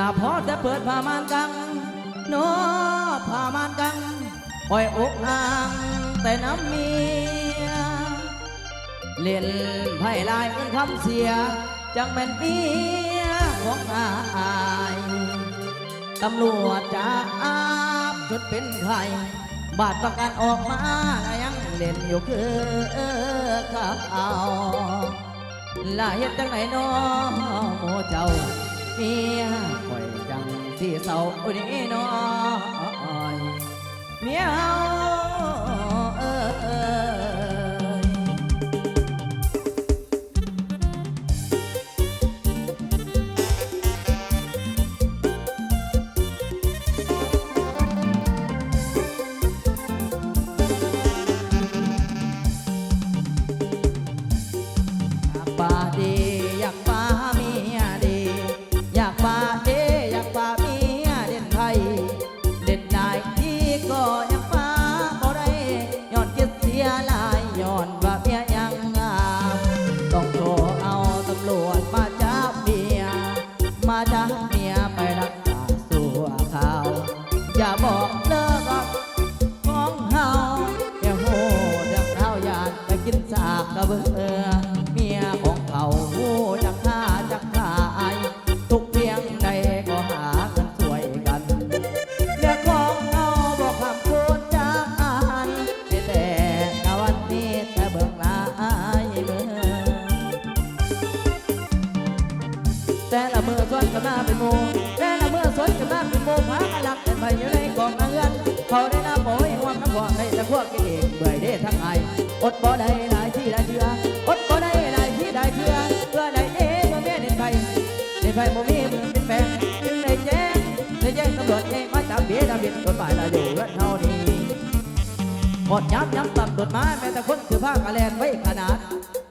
แต่เปิดผ้ามานกังโนผ้ามานกังปล่อยอกอ่างแต่น้ำเมียเล่นไพ่ลายเป็นคำเสีย จังเป็นเมียของอายตำรวจจะอาบจดเป็นใครบาดประกันออกมาก็ยังเล่นอยู่คือเขาลาเฮ็ดจังไหนน้อโมเจ้า มียคอยจังที่เศร้าโอ้นี่น้อยเมียเฮาเอ้ยอาปาดี มาจ้าเมียไปรักษาสัวข่าว อย่าบอกเลิกของเฮาอย่าโหดอย่าเท้ายานไปกินสากกระเบือ แต่ละเมื่อสวนกันมาเป็นโมแต่ละเมื่อสวนกันมาเป็นโมพากันหลักแต่ไปอยู่ในกองเงินเขาได้น้ำโอ้ยห่วงน้ำหวานในตะพวกกินเองเบื่อได้ทั้งไออดบ่ได้หลายที่หลายเชื่ออดบ่ได้หลายที่หลายเชื่อเพื่อได้เด้เมื่อแม่เด่นไปเด่นไปบ่มีมือเป็นแฟนจึงได้แจ้งได้แจ้งตำรวจเองมาจับเบี้ยดาบิดกฎหมายเราอยู่กันเท่านี้หมดย้ำย้ำต่ำตดไม้แม้แต่คนถือผ้ากระแลนไว้ขนาด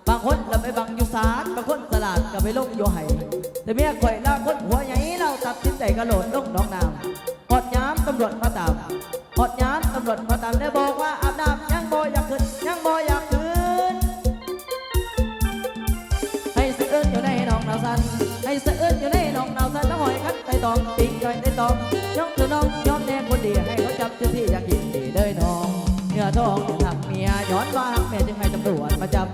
บางคนเราไปบังอยู่ศาลบางคนสลาดก็ไปลงอยู่ไห้ แต่เมียข่อยละคนหัวใหญ่เราตัดสินใจกระโดดลงหน้องน้ำหดย้ำตำรวจมาตามหดย้ำตำรวจมาตามได้บอกว่าอาบน้ำยังบ่อยากขึ้นยังบ่อยากขึ้นให้สะอื้นอยู่ในหนองนาวสันให้สะอื้นอยู่ในหนองนาวสันแล้วหอยคัดไตตองปิงไก่ไตตองยกตัวน้องยอมแน่คนดีให้เขาจับเจ้าที่อยากกินดีเด้อน้องเนื้อทองหักเมียย้อนว่าหักเมียจึงให้ตำรวจมาจับ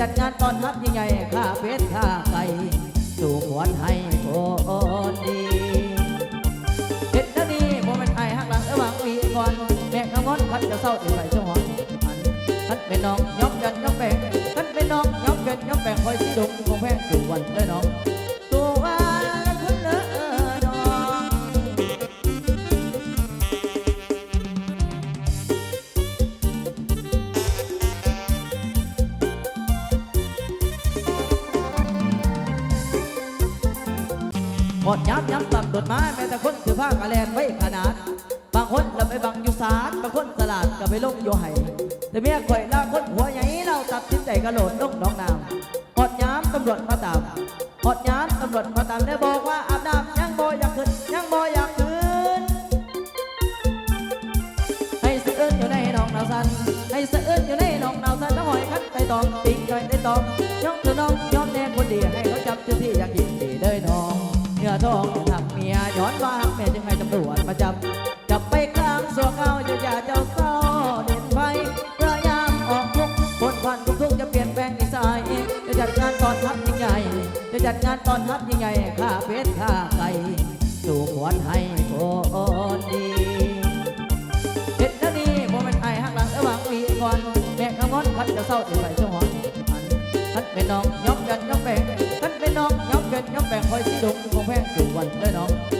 จัดงานตอนรับยิ่งใหญ่ข้าเพชรข้าไก่สู่หวนให้คนดีเด็ดแล้วนี่โมเมนต์ไอหักหลังระหว่างวีก่อนแม่ขมอนคันจะเศร้าจะใส่ช่วงหัวอันคันเป็นน้องยอกยันยอมแปงคันเป็นน้องยอกยันยอมแปงคอยสีดงคงแพงสู่วันเลยน้อง หมดย้ำย้ำต่ำตดไม้แม้แต่คนถือผ้ากระแลนไว้ขนาด บางคนเราไปบังอยู่ศาลบางคนสลาดก็ไปลงอยู่ไห้แต่เมียข่อยละคนหัวใหญ่เราตัดสินใจกระโดดลงน้องน้ำหมดย้ำตำรวจมาตามหมดย้ำตำรวจมาตามได้บอกว่าอาบน้ำยังบ่อยากขึ้นยังบ่อยากขึ้นให้สะอื้นอยู่ในหนองนาสันให้สะอื้น ทองหักเมียย้อนว่าหักเมียจึงให้ตำรวจมาจับ จับไปกลางสัวเขาจะอย่าเจ้าเศร้าเด่นไฟพยายามออกทุกคนควันทุกทุกจะเปลี่ยนแปลงนิสัยจะจัดงานตอนทัพยิ่งใหญ่จะจัดงานตอนทัพยิ่งใหญ่ข้าเพชรข้าไก่สู่ขวัญให้คนดีเด็ดแล้วนี่โมเมนไอหักหลังระหว่างวีก่อนแม่ขมอนคันจะเศร้าจะใส่ช่วงหัวอันคันเป็นน้องยอกยันยอกแปงคันเป็นน้องยอกยันยอกแปงคอยสีด งคงแพงสู่วันได้น้อง